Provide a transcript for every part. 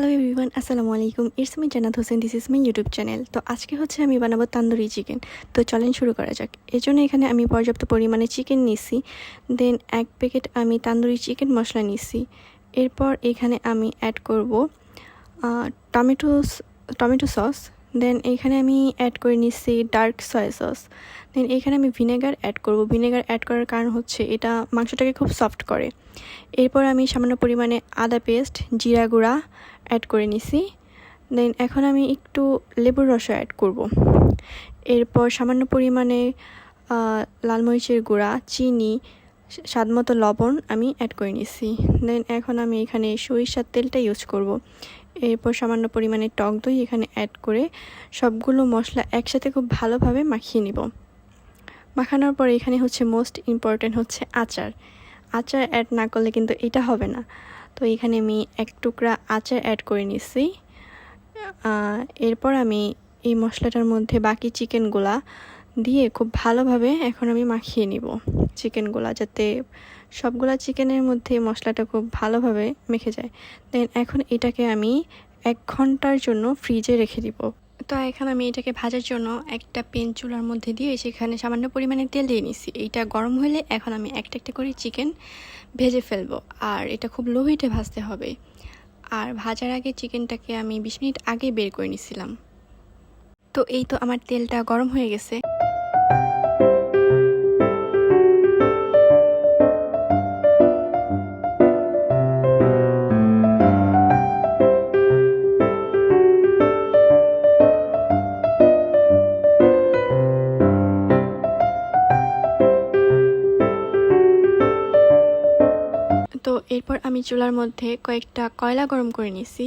Hello everyone আসসালামু আলাইকুম it's me Jannat Hossain this is my YouTube channel তো আজকে হচ্ছে আমি বানাবো তান্দুরি চিকেন তো চলেন শুরু করা যাক। এর জন্য এখানে আমি পর্যাপ্ত পরিমাণে চিকেন নিছি। দেন এক প্যাকেট আমি তান্দুরি চিকেন মশলা নিছি। এরপর এখানে আমি অ্যাড করব টমেটো টমেটো সস দেন এখানে আমি অ্যাড করে নিচ্ছি ডার্ক সয়া সস দেন এখানে আমি ভিনেগার অ্যাড করব। ভিনেগার অ্যাড করার কারণ হচ্ছে এটা মাংসটাকে খুব সফট করে। এরপর আমি সামান্য পরিমাণে আদা পেস্ট জিরা গুঁড়া অ্যাড করে নিছি। দেন এখন আমি একটু লেবুর রসও অ্যাড করব। এরপর সামান্য পরিমাণে লাল মরিচের গুঁড়া, চিনি, স্বাদ মতো লবণ আমি অ্যাড করে নিছি। দেন এখন আমি এখানে সরিষার তেলটা ইউজ করব। এরপর সামান্য পরিমাণে টক দই এখানে অ্যাড করে সবগুলো মশলা একসাথে খুব ভালোভাবে মাখিয়ে নিব। মাখানোর পর এখানে হচ্ছে মোস্ট ইম্পর্ট্যান্ট হচ্ছে আচার। আচার অ্যাড না করলে কিন্তু এটা হবে না। তো এখানে আমি এক টুকরা আচার অ্যাড করে নিছি। এরপর আমি এই মশলাটার মধ্যে বাকি চিকেনগুলা দিয়ে খুব ভালোভাবে এখন আমি মাখিয়ে নিব চিকেনগুলা যাতে সবগুলা চিকেনের মধ্যে মশলাটা খুব ভালোভাবে মেখে যায়। দেন এখন এটাকে আমি এক ঘণ্টার জন্য ফ্রিজে রেখে দিব। তো এখন আমি এটাকে ভাজার জন্য একটা পেন চুলার মধ্যে দিয়ে সেখানে সামান্য পরিমাণে তেল দিয়ে নিছি। এটা গরম হলে এখন আমি একটা একটা করে চিকেন ভেজে ফেলব। আর এটা খুব লো হিটে ভাজতে হবে। আর ভাজার আগে চিকেনটাকে আমি বিশ মিনিট আগে বের করে নিছিলাম। তো এই তো আমার তেলটা গরম হয়ে গেছে। তো এরপর আমি চুলার মধ্যে কয়েকটা কয়লা গরম করে নিছি।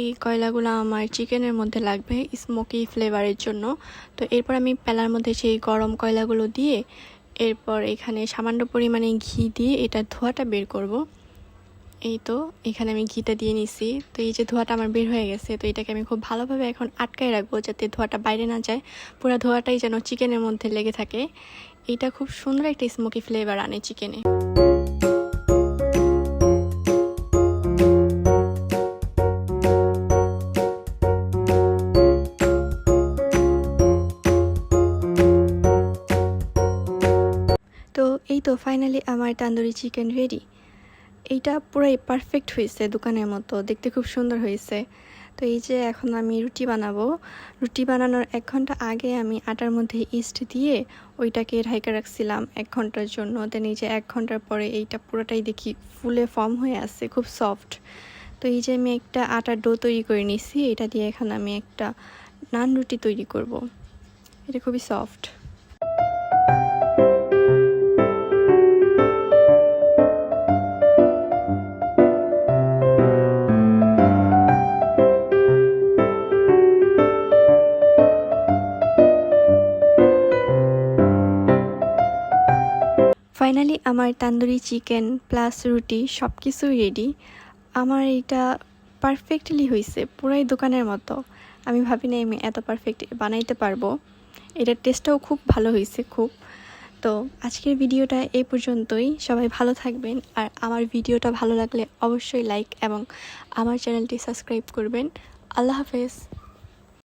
এই কয়লাগুলো আমার চিকেনের মধ্যে লাগবে স্মোকি ফ্লেভারের জন্য। তো এরপর আমি পেলার মধ্যে সেই গরম কয়লাগুলো দিয়ে এরপর এখানে সামান্য পরিমাণে ঘি দিয়ে এটা ধোয়াটা বের করব। এই তো, এখানে আমি ঘিটা দিয়ে নিছি। তো এই যে ধোয়াটা আমার বের হয়ে গেছে, তো এটাকে আমি খুব ভালোভাবে এখন আটকায় রাখব যাতে ধোয়াটা বাইরে না যায়। পুরো ধোয়াটাই যেন চিকেনের মধ্যে লেগে থাকে। এটা খুব সুন্দর একটা স্মোকি ফ্লেভার আনে চিকেনে। এই তো ফাইনালি আমার তান্দুরি চিকেন রেডি এইটা পুরাই পারফেক্ট হয়েছে দোকানের মতো, দেখতে খুব সুন্দর হয়েছে। তো এই যে এখন আমি রুটি বানাবো। রুটি বানানোর এক ঘণ্টা আগে আমি আটার মধ্যে ইস্ট দিয়ে ওইটাকে ঢাইকা রাখছিলাম এক ঘণ্টার জন্য। দেন এই যে এক ঘণ্টার পরে এইটা পুরোটাই দেখি ফুলে ফর্ম হয়ে আছে, খুব সফট তো এই যে আমি একটা আটার ডো তৈরি করে নিছি এটা দিয়ে এখন আমি একটা নান রুটি তৈরি করব। এটা খুবই সফট ফাইনালি আমার তান্দুরি চিকেন প্লাস রুটি সব কিছুই রেডি আমার এটা পারফেক্টলি হয়েছে পুরাই দোকানের মতো। আমি ভাবি না আমি এত পারফেক্ট বানাইতে পারব। এটার টেস্টটাও খুব ভালো হয়েছে খুব। তো আজকের ভিডিওটা এই পর্যন্তই। সবাই ভালো থাকবেন আর আমার ভিডিওটা ভালো লাগলে অবশ্যই লাইক এবং আমার চ্যানেলটি সাবস্ক্রাইব করবেন। আল্লাহ হাফেজ।